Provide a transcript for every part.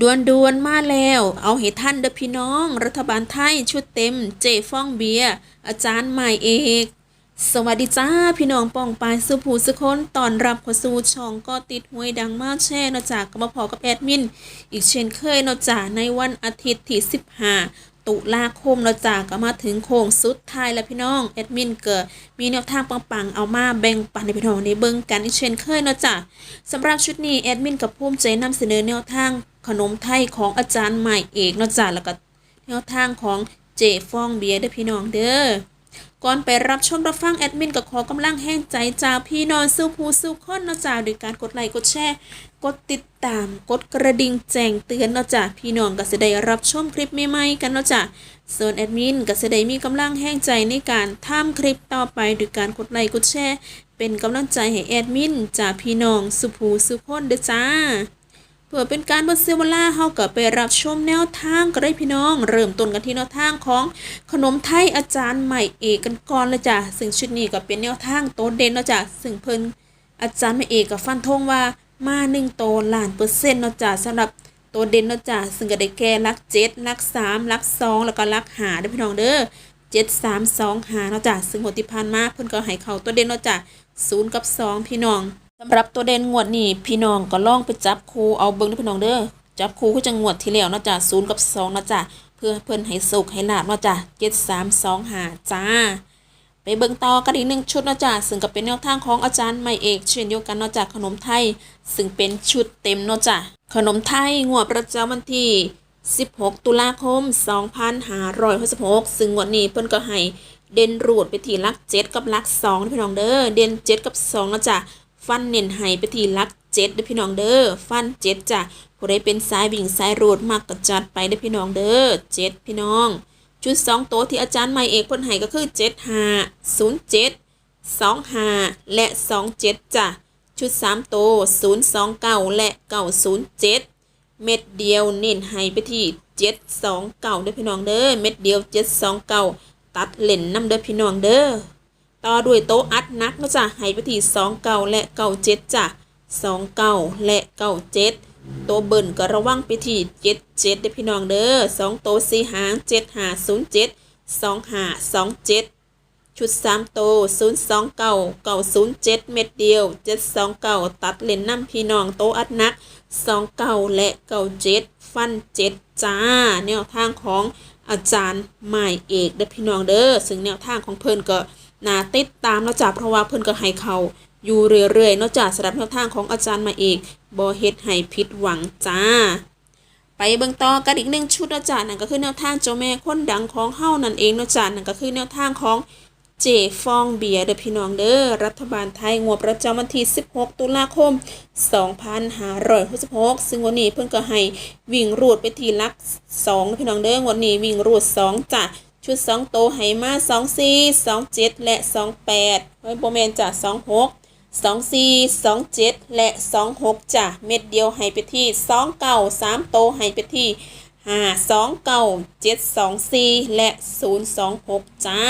ดวนดวนๆมาแล้ว เอาให้ท่านเด้อพี่น้อง รัฐบาลไทยชุดเต็ม เจฟ้องเบียร์อาจารย์ใหม่เอกสวัสดีจ้า พี่น้องป้องปายสุภูสุคนตอนรับขอสู่ช่องก็ติดหวยดังมากแช่เนอกจากก็มาพอกับแอดมิน อีกเช่นเคยเนอกจากในวันอาทิตย์ที่ 15 ตุลาคมเราจากก็มาถึงโค้งสุดท้ายแล้วพี่น้องแอดมินเกิดมีแนวทางปังๆเอามาแบ่งปันในพี่น้องในเบิ้งกันอีกเช่นเคยเนาะจากสำหรับชุดนี้แอดมินกับภูมิใจนำเสนอแนวทางขนมไทยของอาจารย์ใหม่เอกเนาะจากแล้วก็แนวทางของเจฟองเบียร์เด้อพี่น้องเด้อ ก่อนไปรับชมรับฟังแอดมินก็ขอกำลังแห้งใจจากพี่น้องสู้ผู้สู้คนนะจ๊ะโดยการกดไลค์กดแชร์ กดติดตาม กดกระดิ่งแจ้งเตือนนะจ๊ะพี่น้องก็จะได้รับชมคลิปใหม่ๆกันนะจ๊ะส่วนแอดมินก็จะได้มีกำลังแห้งใจในการทำคลิปต่อไปโดยการกดไลค์กดแชร์ เป็นกำลังใจให้แอดมินจากพี่น้องสุภูสุคนเด้อจ้า พื่อเป็นการบ่เสียเวลาเฮาก็ไปรับชมแนวทางก็ได้พี่น้อง เริ่มต้นกันที่แนวทางของขนมไทยอาจารย์ใหม่เอกกันก่อนเลยจ้ะซึ่งชุดนี้ก็เป็นแนวทางโตเด่นเนาะจ้ะซึ่งเพิ่นอาจารย์ใหม่เอกก็ฟันธงว่ามา1โตล้านเปอร์เซ็นต์เนาะจ้ะสำหรับโตเด่นเนาะจ้ะซึ่งก็ได้แก่ลัก7หลัก3หลัก2แล้วก็ลัก5เด้อพี่น้องเด้อ7 3 2 5เนาะจ้ะซึ่งงวดที่ผ่านมาเพิ่นก็ให้เข้าตัวเด่นเนาะจ้ะ0กับ2พี่น้อง สำหรับตัวเด่นงวดนี้พี่น้องก็ลองไปจับคู่เอาเบิ้งด้อพี่น้องเด้อจับคู่คือจังวดที่แล้วนะจ้ะศูนย์กับสองนะจ้ะเพื่อเพิ่นให้สุขให้ลาบนะจ้ะเจ็ดสามสองหาจ้า ไปเบิ่งต่อกันอีกหนึ่งชุดนะจ้ะซึ่งก็เป็นแนวทางของอาจารย์ใหม่เอก เช่นเดียวกันนะจ้ะขนมไทย ซึ่งเป็นชุดเต็มนะจ้ะขนมไทยงวดประจำวันที่ 16 ตุลาคม 2566 ซึ่งงวดนี้เพิ่นก็ให้เด่นรูดไปที่ลัก7กับลัก2นะพี่น้องเด้อเด่น7กับ2นะจ้ะ ฟันเน้นให้ไปที่ลัก7เด้อพี่น้องเด้อฟัน7จ้ะผู้ใดเป็นสายวิ่งสายรูดมักก็จัดไปเด้อพี่น้องเด้อ7พี่น้อง ชุด2ตัวที่อาจารย์ใหม่เอกเพิ่นให้ก็คือ75 07 25และ27จ้ะชุด3ตัว029และ907เจ็ดเม็ดเดียวเน้นให้ไปที่เจ็ดสองเก่าเด้อพี่น้องเด้อเม็ดเดียวเจ็ดสองเก่าตัดเล่นน้ำเด้อพี่น้องเด้อ ต่อด้วยโต๊ะอัดนักนะจ๊ะให้ไปที่สองเก่าและเก่าเจ็ดจ้ะสองเก่าและเก่าเจ็ดตัวเบิ่นก็ระวังไปที่เจ็ดเจ็ดเด้พี่น้องเด้อสองโต๊ะสี่หางเจ็ดหาศูนย์เจ็ดสองหาสองเจ็ดชุดสามโตศูนย์สองเก้าเก้าศูนย์เจ็ดเม็ดเดียวเจ็ดสองเก้าตัดเลนน้ำพี่น้องโตอัดนักสองเก้าและเก้าเจ็ดฟันเจ็ดจ้า แนวทางของอาจารย์หมายเอกเด้อพี่น้องเด้อซึ่งแนวทางของเพิ่นก็ นาติดตามแล้วจ้าเพราะว่าเพิ่นก็ให้เขาอยู่เรื่อยๆเนอกจาสำหรับแนวทางของอาจารย์มาเอกบ่เฮ็ดให้ผิดหวังจ้า ไปเบิ่งต่อกันอีกหนึ่งชุดเนาะจ๊ะนั่นก็คือแนวทางเจ้าแม่คนดังของเฮานั่นเองเนาะจ๊ะนั่นก็คือแนวทางของเจฟองเบียเด้อพี่น้องเด้อรัฐบาลไทยงวดประจำวันที่ 16 ตุลาคม 2566 ซึ่งวันนี้เพิ่นก็ให้วิ่งรูดไปที่ลัก2พี่น้องเด้องวันนี้วิ่งรูด 2จ้ะ ชุด 2 โตวให้มา24 27 และ 28เฮ้ยโบ่แม่นจ้ะ26สองสี่สองเจ็ดและสองหกจ้ะเม็ดเดียวให้ไปที่สองเก้าสามโตให้ไปที่ห้าสองเก้าเจ็ดสองสี่และศูนย์สองหกจ้า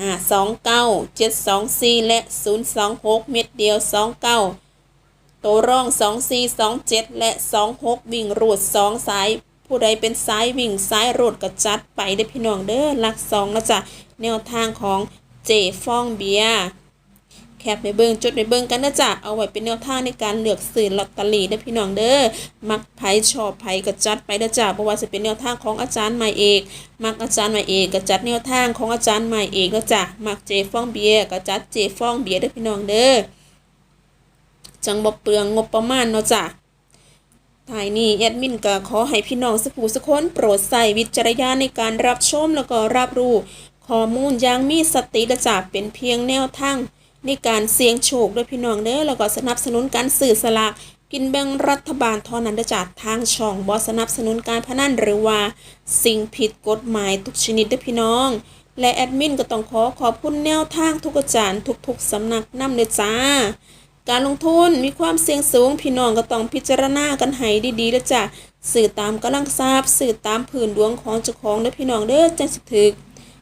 ห้าสองเก้าเจ็ดสองสี่และศูนย์สองหกเม็ดเดียวสองเก้าโตร่องสองสี่สองเจ็ดและสองหกวิ่งรูดสองสาย ผู้ใดเป็นสายวิ่งสายรูดก็จัดไปได้พี่น้องเด้อหลักสองนะจ๊ะแนวทางของเจฟองเบียแคปไปเบิงจดไปเบิงกันนะจ๊ะเอาไว้เป็นแนวทางในการเลือกซื้อลอตเตอรี่เด้พี่น้องเด้อมักไผชอบไผก็จัดไปนะจ๊ะเพราะว่าจะเป็นแนวทางของอาจารย์ใหม่เอกมักอาจารย์ใหม่เอกก็จัดแนวทางของอาจารย์ใหม่เอกนะจ๊ะมักเจฟองเบียก็จัดเจฟองเบียร์เด้พี่น้องเด้อจังบ่เปลืองงบประมาณเนาะจ้ะ ท้ายนี้แอดมินก็ขอให้พี่น้องสักผู้สักคนโปรดใส่วิจารณญาณในการรับชมแล้วก็รับรู้ข้อมูลอย่างมีสติและจะเป็นเพียงแนวทางในการเสี่ยงโชคด้วยพี่น้องเด้อแล้วก็สนับสนุนการสื่อสลากกินแบ่งรัฐบาลท่านั้นดจากทางช่องบอสนับสนุนการพนันหรือว่า สิ่งผิดกฎหมายทุกชนิดด้อพี่น้อง และแอดมินก็ต้องขอขอบคุณแนวทางทุกอาจารย์ทุกๆสำนักนำเลยจ้า การลงทุนมีความเสี่ยงสูง พี่น้องก็ต้องพิจารณากันให้ดีๆแล้วจ้ะสื่อตามกำลังทราบสื่อตามผืนดวงของเจ้าของเด้อพี่น้องเด้อจังสิถึก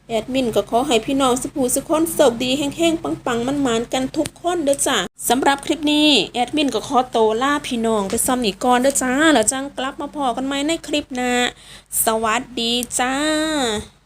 แอดมินก็ขอให้พี่น้องสุภูสุคนโชคดีแห้งๆ ปังๆ มันหมานกันทุกคนเด้อจ้าสำหรับคลิปนี้แอดมินก็ขอโตวลาพี่น้องไปซ้ำอีกก่อนเด้อจ้าแล้วจังกลับมาพอกันใหม่ในคลิปหน้าสวัสดีจ้า